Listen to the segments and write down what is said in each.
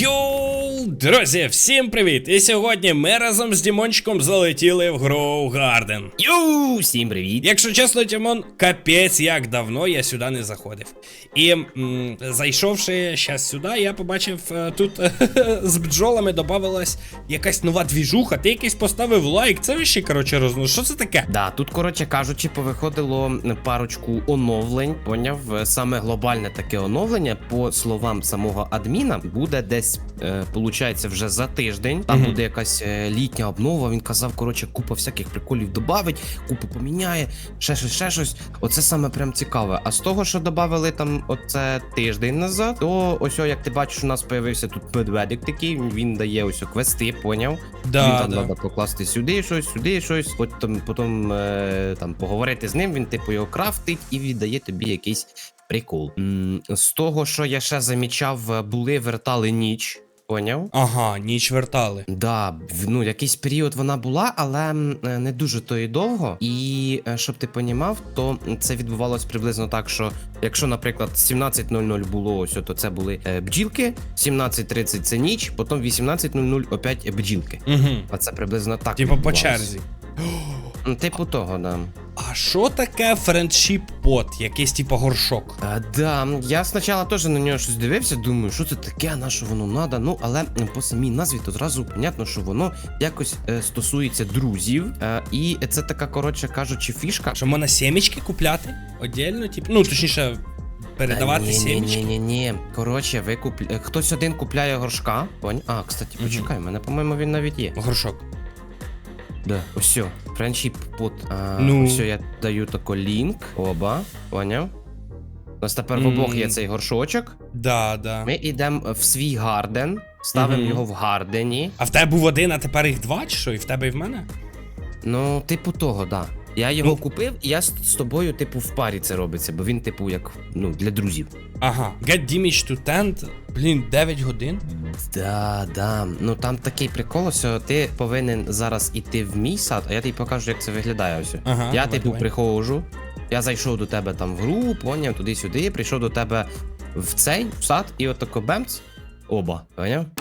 Йоу, друзі, всім привіт! І сьогодні ми разом з Дімончиком залетіли в Grow Garden. Йоу, всім привіт! Якщо чесно, Тімон, капець, як давно я сюди не заходив. І м, зайшовши щас сюди, я побачив е, тут з бджолами додавалась якась нова двіжуха. Ти якийсь поставив лайк. Це ще коротше розно. Що це таке? Да, тут, коротше кажучи, повиходило парочку оновлень. Поняв, саме глобальне таке оновлення, по словам самого адміна, буде десь, е, получається, вже за тиждень. Там буде якась е, літня обнова. Він казав, коротше, купа всяких приколів добавить, купу поміняє, ще щось, ще щось. Оце саме прям цікаве. А з того, що додавали там оце тиждень назад, то ось, о, як ти бачиш, у нас появився тут медведик такий. Він дає ось о, квести, поняв. Він там да. треба покласти сюди щось, сюди щось, потім, потім е, там поговорити з ним, він типу його крафтить і віддає тобі якийсь прикол. М, з того, що я ще замічав, е, були вертали ніч. Поняв? Ага, ніч вертали. Да, в- ну якийсь період вона була, але м, е, не дуже то і довго. І е, щоб ти понімав, то це відбувалось приблизно так, що якщо, наприклад, 17.00 було ось, то це були е, бджілки, 17.30 це ніч, потім 18.00 опять бджілки. Угу. А це приблизно так. Типа по відбувалось. черзі. Типу того, да. А що таке френдшіп пот? Якийсь типу горшок. А, да, я спочатку теж на нього щось дивився, думаю, що це таке, на що воно надо. Ну, але по самій назві то зразу понятно, що воно якось е, стосується друзів. Е, і це така, коротше кажучи, фішка. Що можна сімечки купляти? Отдельно, типу. Ну, точніше, передавати ні, ні, сімечки. ні, ні, ні. Коротше, ви купля... е, хтось один купляє горшка. Понь? А, кстати, почекай, у мене, по-моєму, він навіть є. Горшок. Да. Ось, френчіп пот. А, Ну. Все, я даю тако лінк. Оба. Поняв? У нас тепер в обох є цей горшочок. Да, да. Ми йдемо в свій гарден, ставимо Мгм. його в гардені. А в тебе був один, а тепер їх два, чи що? І в тебе і в мене? Ну, типу того, да. Я його Ну. купив, і я з, з тобою, типу, в парі це робиться, бо він, типу, як ну, для друзів. Ага. Get damage to tent. Блін, 9 годин. Да, да. Ну там такий прикол, що ти повинен зараз іти в мій сад, а я тобі покажу, як це виглядає. Ось. Ага, я, давай, типу, давай. приходжу. Я зайшов до тебе там в гру, поняв, туди-сюди, прийшов до тебе в цей в сад, і от тако бемц. Оба, поняв?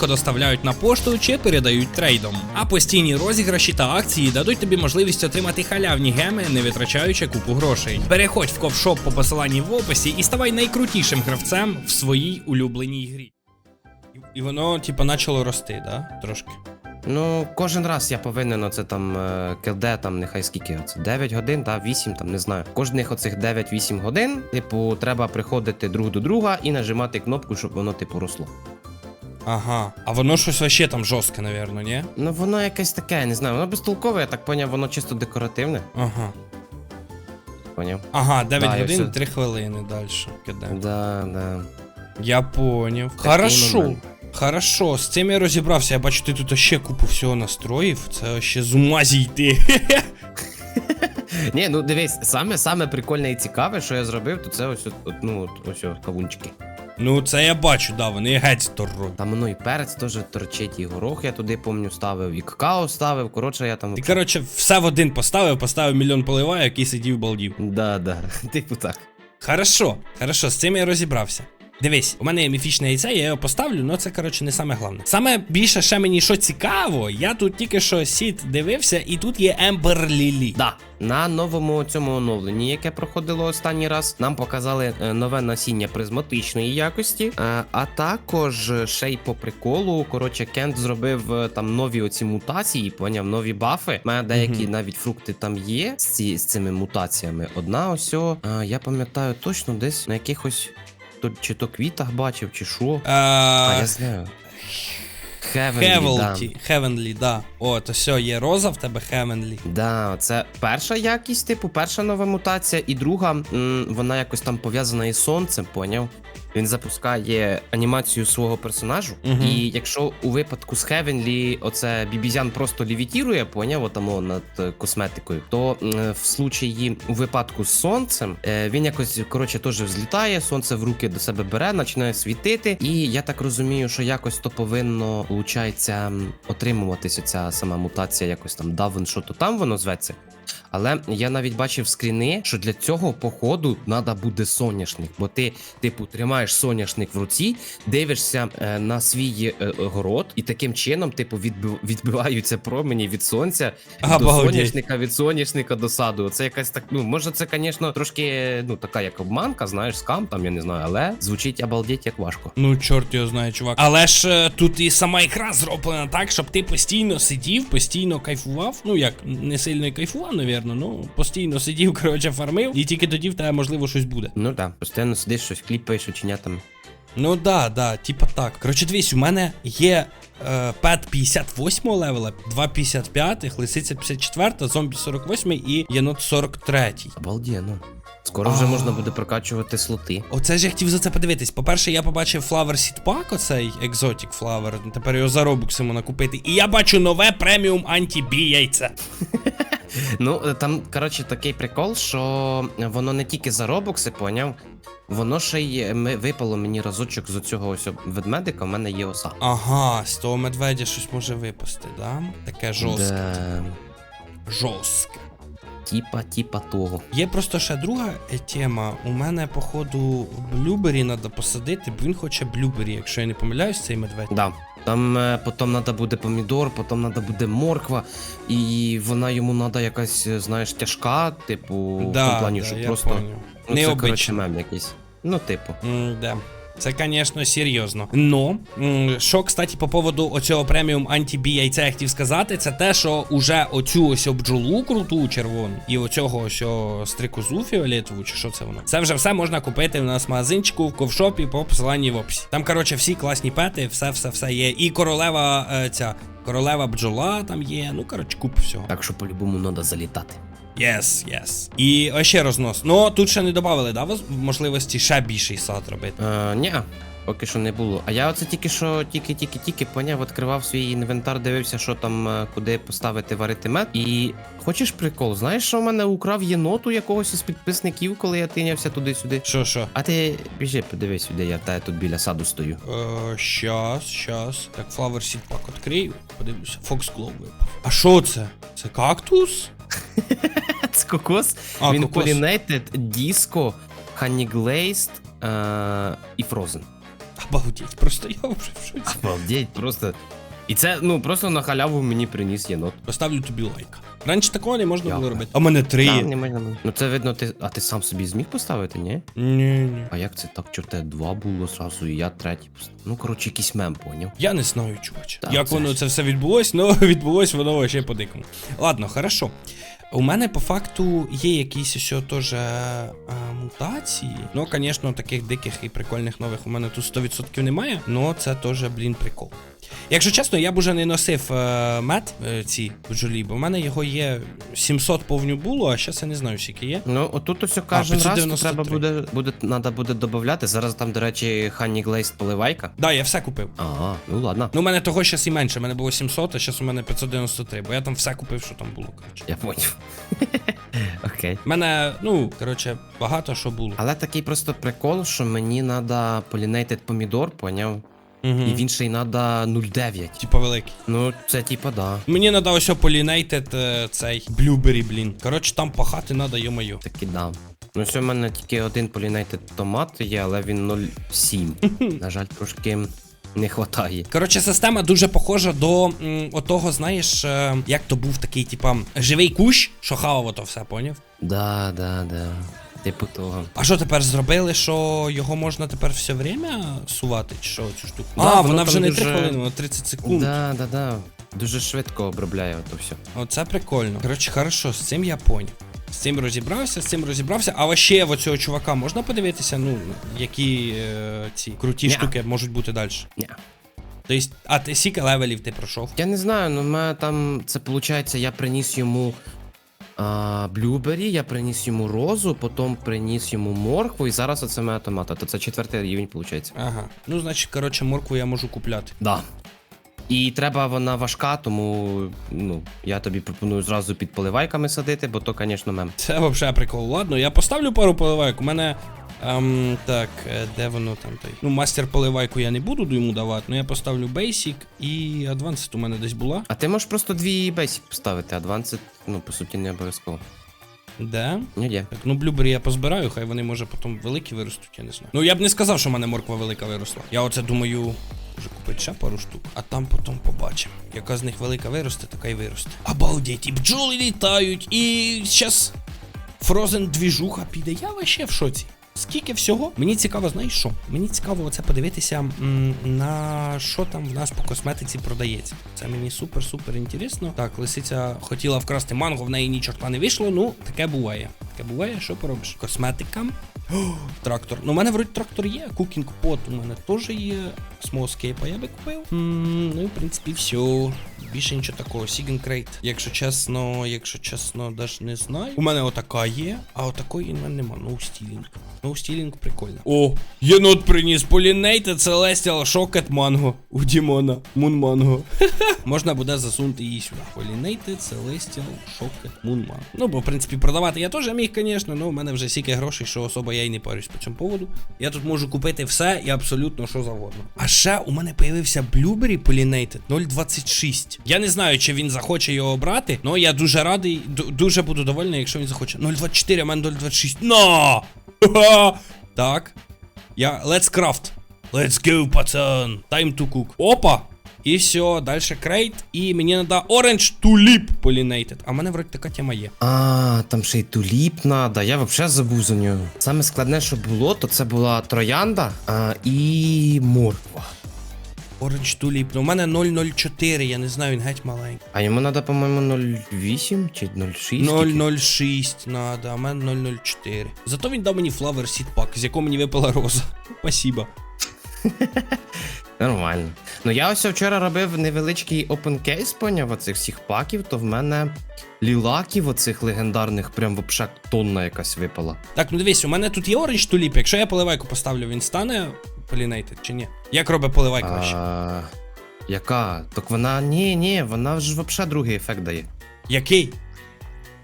доставляють на пошту чи передають трейдом. А постійні розіграші та акції дадуть тобі можливість отримати халявні геми, не витрачаючи купу грошей. Переходь в ковшоп по посиланні в описі і ставай найкрутішим гравцем в своїй улюбленій грі. І- І воно, типу, почало рости, да? Трошки. Ну, кожен раз я повинен оце там е, КД, там нехай скільки оце 9 годин, та 8, там не знаю. Кожних оцих 9-8 годин, типу, треба приходити друг до друга і нажимати кнопку, щоб воно, типу, росло. Ага. А воно щось вообще там жорстке, напевно, ні? Ну, воно якесь таке, я не знаю, воно безтолкове, я так поняв, воно чисто декоративне. Ага. Поняв? Ага, 9 Да, годин, все- 3 хвилини далі. Кидаємо. Да, да. Я поняв. Хорошо. момент. Хорошо, з цим я розібрався. Я бачу, ти тут ще купу всього настроїв. Це ще з ума зійти. Ні, ну дивись, саме саме прикольне і цікаве, що я зробив, то це ось от, от, ну, от, ось кавунчики. Ну, це я бачу, да, вони геть здорові. Там воно і перець теж торчить, і горох я туди, помню, ставив, і какао ставив. Коротше, я там. Ти, коротше, все в один поставив, поставив мільйон поливаю, який сидів балдів. Да, да. Типу так. Хорошо, хорошо, з цим я розібрався. Дивись, у мене є міфічне яйце, я його поставлю, але це, коротше, не саме головне. Саме більше ще мені що цікаво, я тут тільки що сіт дивився, і тут є Ембер Лілі. Да, на новому цьому оновленні, яке проходило останній раз, нам показали е, нове насіння призматичної якості. Е, а також е, ще й по приколу. Коротше, Кент зробив там нові оці мутації, поняв, нові бафи. У мене деякі Мгм. навіть фрукти там є з, ці, з цими мутаціями. Одна ось, о, я пам'ятаю точно десь на якихось. То- Чи то квітах бачив, чи що. А, я знаю. Heavenly, да. Хевенлі, да. О, то все, є роза в тебе Хевенлі. Да, це перша якість, типу, перша нова мутація, і друга, м, вона якось там пов'язана із сонцем, поняв? він запускає анімацію свого персонажу. Мгм. І якщо у випадку з Хевенлі оце бібізян просто лівітірує, поняв, отамо над е, косметикою, то м, в случаї у випадку з сонцем е, він якось коротше теж взлітає, сонце в руки до себе бере, починає світити. І я так розумію, що якось то повинно, виходить, отримуватися ця сама мутація, якось там давен, що то там воно зветься. Але я навіть бачив скріни, що для цього походу треба буде соняшник, бо ти, типу, тримаєш соняшник в руці, дивишся е, на свій е, город, і таким чином, типу, відбив, відбиваються промені від сонця до Обалдеть. соняшника, від соняшника до саду. Це якась так. Ну може, це, звісно, трошки ну така як обманка, знаєш, скам там, я не знаю, але звучить обалдеть як важко. Ну, чорт його знає, чувак. Але ж е, тут і сама ікра зроблена так, щоб ти постійно сидів, постійно кайфував. Ну як, не сильно і кайфував, навірно, ну постійно сидів, коротше, фармив, і тільки тоді в тебе можливо щось буде. Ну так, постійно сидиш, щось кліпаєш, оченятами. Ну да, да, типа так. Коротше, дивись, у мене є е, пет 58 левела, 2,55, лисиця 54, зомбі 48 і єнот 43. Обалденно. Скоро вже можна буде прокачувати слоти. Оце ж я хотів за це подивитись. По-перше, я побачив Flower Seed Pack, оцей екзотік Flower. Тепер його за робокси можна купити. І я бачу нове преміум анті-бі яйце. Ну, е, там, коротше, такий прикол, що воно не тільки за робокси, поняв. Воно ще й е, випало мені разочок з цього ось ведмедика, в мене є оса. Ага, з того медведя щось може випасти, да? Таке жорстке. Да, Жорстке. Типа, типа того. Є просто ще друга е, тема. У мене, походу, блюбері треба посадити, бо він хоче блюбері, якщо я не помиляюсь, цей медведь. Да. Там е, потім треба буде помідор, потім треба буде морква, і вона йому треба якась, е, знаєш, тяжка, типу, в тому плані, що я просто. поняв. Ну, це, коротше, мем якийсь. Ну, типу. М, Да. Це, звісно, серйозно. Но, що, кстати, по поводу оцього преміум анті-бі яйця я хотів сказати, це те, що уже оцю ось бджолу круту червону і оцього ось стрикозу фіолетову, чи що це воно. Це вже все можна купити в нас в магазинчику в ковшопі по посиланні в описі. Там, коротше, всі класні пети, все, все, все є. І королева е, ця. Королева бджола там є, ну коротше, купа всього. Так що по-любому треба залітати. Yes, yes. І ось ще рознос. Ну тут ще не додали, да, можливості ще більший сад робити. Е, ні, поки що не було. А я оце тільки що, тільки-тільки-тільки поняв, відкривав свій інвентар, дивився, що там, е, куди поставити варити мед. І хочеш прикол, знаєш, що в мене украв єноту якогось із підписників, коли я тинявся туди-сюди. Що, що? А ти біжи, подивись сюди, я та тут біля саду стою. Е, щас, щас. Так, Flower Seed Pack відкрию. Подивлюся. Fox Glow випав. А що це? Це кактус? Це кокос. А, Він кокос. полінейтед, диско, Glazed е, і фрозен. Обалдеть, просто я вже в шоці. Обалдеть, просто. І це, ну, просто на халяву мені приніс єнот. Поставлю тобі лайк. Раніше такого не можна було робити. А в мене три. Та, не можна. Ну це видно, ти. А ти сам собі зміг поставити, ні? Ні, ні. А як це так? Тебе два було зразу, і я третій поставив? Ну, коротше, якийсь мем, поняв. Я не знаю, чуваче. Так, Як це воно ж- це все відбулось, ну відбулось воно ще по-дикому. Ладно, хорошо. У мене по факту є якісь ось теж е, мутації. Ну, звісно, таких диких і прикольних нових у мене тут 100% немає, але це теж, блін, прикол. Якщо чесно, я б уже не носив е, мед е, ці бджолі, бо в мене його є 700 повню було, а зараз я не знаю, скільки є. Ну, отут ось кожен раз то 593. треба буде, буде, надо буде додати. Зараз там, до речі, Honey Glazed поливайка. Да, я все купив. Ага, ну ладно. Ну, у мене того зараз і менше, у мене було 700, а зараз у мене 593, бо я там все купив, що там було, коротше. Я поняв. Окей. У мене, ну, коротше, багато що було. Але такий просто прикол, що мені треба полінейтед помідор, поняв? Угу. І він ще й треба 0,9. Типа великий. Ну, це типа да. Мені треба ось полінейтед цей блюбері, блін. Коротше, там пахати треба, йо-моє. Таки да. Ну, все, в мене тільки один полінейтед томат є, але він 0,7. На жаль, трошки не хватає. Коротше, система дуже похожа до м, отого, знаєш, е, як то був такий, типа, живий кущ, що хавав ото все, поняв? Да, да, да. Типу того. А що тепер зробили, що його можна тепер все время сувати, чи що цю штуку? Да, а, вона вже не дуже- 3 хвилини, вона 30 секунд. Да, да, да. Дуже швидко обробляє ото все. Оце прикольно. Коротше, хорошо, з цим я поняв. З цим розібрався, з цим розібрався. А ще в оцього чувака можна подивитися, ну, які е, ці круті Ня. штуки можуть бути далі. Ні. Тобто, а ти скільки левелів ти пройшов? Я не знаю, ну в мене там це виходить, я приніс йому а, блюбері, я приніс йому розу, потім приніс йому моркву, і зараз оце моя томата. То це четвертий рівень, виходить. Ага. Ну, значить, коротше, моркву я можу купляти. Да. І треба вона важка, тому ну, я тобі пропоную зразу під поливайками садити, бо то, звісно, мем. Це взагалі прикол. Ладно, я поставлю пару поливайок. У мене. Ем, так, е, де воно там той? Ну, мастер поливайку я не буду йому давати, але я поставлю Basic і Advanced у мене десь була. А ти можеш просто дві basic поставити, адванси, ну, по суті, не обов'язково. Де? Ні, є. Так, ну блюбері я позбираю, хай вони може потім великі виростуть, я не знаю. Ну я б не сказав, що в мене морква велика виросла. Я оце думаю, може купити ще пару штук, а там потім побачимо. Яка з них велика виросте, така й виросте. Обалдеть, і бджоли літають, і зараз Фрозен двіжуха піде. Я вообще в шоці. Скільки всього? Мені цікаво, знаєш що? Мені цікаво оце подивитися, на що там в нас по косметиці продається. Це мені супер-супер інтересно. Так, лисиця хотіла вкрасти манго, в неї ні чорта не вийшло. Ну, таке буває. Таке буває, що поробиш? Косметика. Трактор. Ну, у мене вроді трактор є. Cooking Pot у мене теж є. Смолскейпа я би купив. Ну і в принципі все. Більше нічого такого. Сіген Крейт. Якщо чесно, якщо чесно, даже не знаю. У мене отака є, а отакої в мене нема. No Stealing. Stealing прикольно. О, єнот приніс Pollinated Celestial Shocket Mango у Дімона. Moon Mango. Можна буде засунути її сюди. Pollinated Celestial Shocket Moon Mango. Ну, бо в принципі продавати я теж міг, звісно, але в мене вже стільки грошей, що особо я й не парюсь по цьому поводу. Я тут можу купити все і абсолютно що завгодно. А ще у мене появився Blueberry Pollinated 026. Я не знаю, чи він захоче його брати, але я дуже радий, дуже буду довольний, якщо він захоче. 024, а мене 026. На! Так. Я. Let's craft. Let's go, пацан. Time to cook. Опа! І все, далі крейт. І мені треба Orange Tulip Pollinated. А в мене вроді така тема є. А, там ще й туліп надо, я взагалі забув за нього. Саме складне, що було, то це була троянда а, і морква. Orange Tulip. Ну, у мене 004, я не знаю, він геть маленький. А йому треба, по-моєму, 0,8 чи 0,6. 006 надо, а мене 004. Зато він дав мені Flower Seed Pack, з якого мені випала роза. Спасибо. Нормально. Ну я ось вчора робив невеличкий open case, поняв оцих всіх паків, то в мене лілаків оцих легендарних прям вообще тонна якась випала. Так, ну дивись, у мене тут є Orange Tulip. Якщо я поливайку поставлю, він стане Pollinated чи ні? Як робить поливайка вообще? А, яка? Так вона. Ні, ні, вона ж вообще другий ефект дає. Який?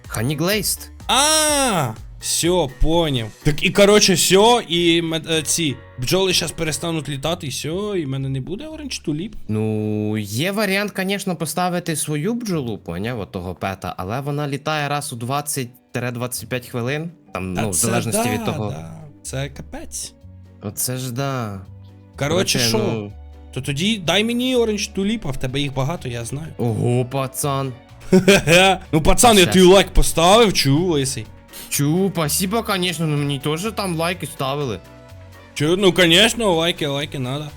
Honey Glazed. А, все, поняв. Так і короче, все, і мед- е, ці бджоли зараз перестануть літати, і все, і в мене не буде Orange Tulip. Ну, є варіант, звісно, поставити свою бджолу, поняв, от того пета, але вона літає раз у 20-25 хвилин. Там, Та ну, в залежності да, від того. Да. Це капець. Оце ж да. Коротше, що? ну... То тоді дай мені Orange Tulip, а в тебе їх багато, я знаю. Ого, пацан. ну, пацан, я Щас. тобі лайк поставив, чу, лисий. Чу, спасибо, конечно, но мені теж там лайки ставили. Чу, ну, конечно, лайки, лайки надо.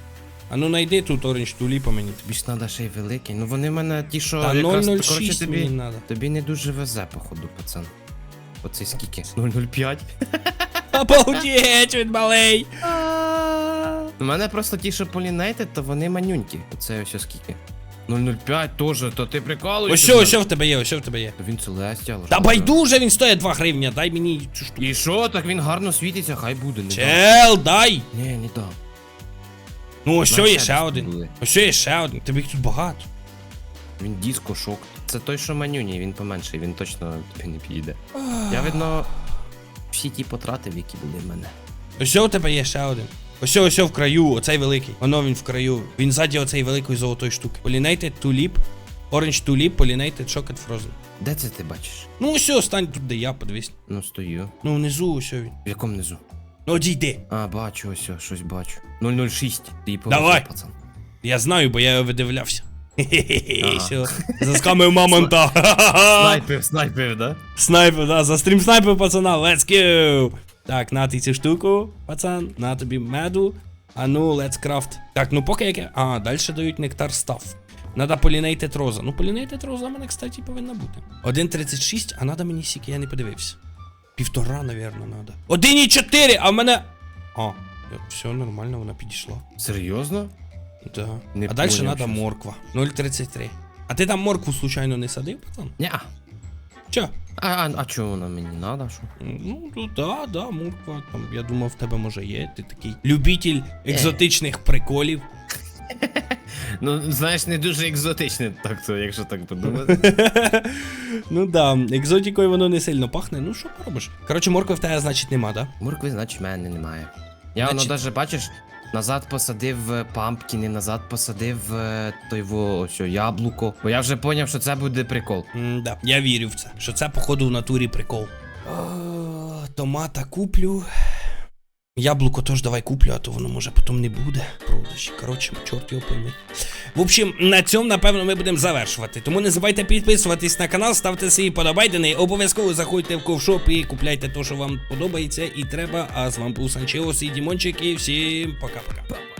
А ну найди тут Orange Tulip мені. Тобі ж треба ще й великий. Ну вони в мене ті, що Та якраз, 006 коротше, мені тобі, надо. тобі не дуже везе, походу, пацан. Оце скільки? 0,05? Обалдеть, він малий. У мене просто ті, що полінейтед, то вони манюнькі. Оце ось скільки. 0,05 теж, то ти прикалуєшся? Ось що, що в тебе є, ось що в тебе є. То Він целестіал. Та байдуже він стоїть 2 гривня, дай мені цю штуку. І що, так він гарно світиться, хай буде, не дам. Чел, дай! Ні, не дам. Ну ось що є ще один. були. Ось що є ще один. Тебе їх тут багато. Він диско шок. Це той, що манюній, він поменший, він точно тобі не підійде. Я видно всі ті потратив, які були в мене. Ось у тебе є ще один. Ось ось в краю, оцей великий. Воно він в краю. Він ззаді оцей великої золотої штуки. Pollinated Tulip. Orange Tulip, Pollinated Chocolate Frozen. Де це ти бачиш? Ну ось стань тут, де я, подивись. Ну, стою. Ну внизу ось він. В якому низу? Ну одійди. А, бачу, ось, ось, щось бачу. 006. Ти Давай. пацан. Я знаю, бо я його видивлявся. Хе-хе-хе, все. Заскамив мамонта. Снайпив, снайпив, да? Снайпер, да, за стрім снайпер, пацана, let's go! Так, на ти цю штуку, пацан, на тобі меду. А ну, let's craft. Так, ну поки яке. А, далі дають нектар став. Надо полінейтед роза. Ну, полінейтед роза в мене, кстати, повинна бути. 1.36, а надо мені сіки, я не подивився. Півтора, навірно, надо. 1.4, а в мене. А, все нормально, вона підійшла. Серйозно? Да. Не а поняв надо щось. морква. 0.33. А ти там моркву случайно не садив, пацан? Ня. Чо? А, а, а чого вона мені надо? Що? Ну, ну да, да, мурква. Там, я думав, в тебе може є. Ти такий любитель екзотичних приколів. Ну, знаєш, не дуже екзотичне, так то, якщо так подумати. ну да, екзотікою воно не сильно пахне. Ну що поробиш? Коротше, моркви в тебе, значить, нема, да? Моркви, значить, в мене немає. Я воно Значить- навіть, бачиш, назад посадив е, пампкіни, назад посадив е, той во, що, яблуко. Бо я вже поняв, що це буде прикол. Да, я вірю в це, що це, походу, в натурі прикол. О, томата куплю. Яблуко теж давай куплю, а то воно може потім не буде. Продажі. Коротше, чорт його пойми. В общем, на цьому, напевно, ми будемо завершувати. Тому не забувайте підписуватись на канал, ставте свої подобайдени. Обов'язково заходьте в ковшоп і купляйте те, що вам подобається і треба. А з вами був Санчеос і Дімончик, і всім пока-пока.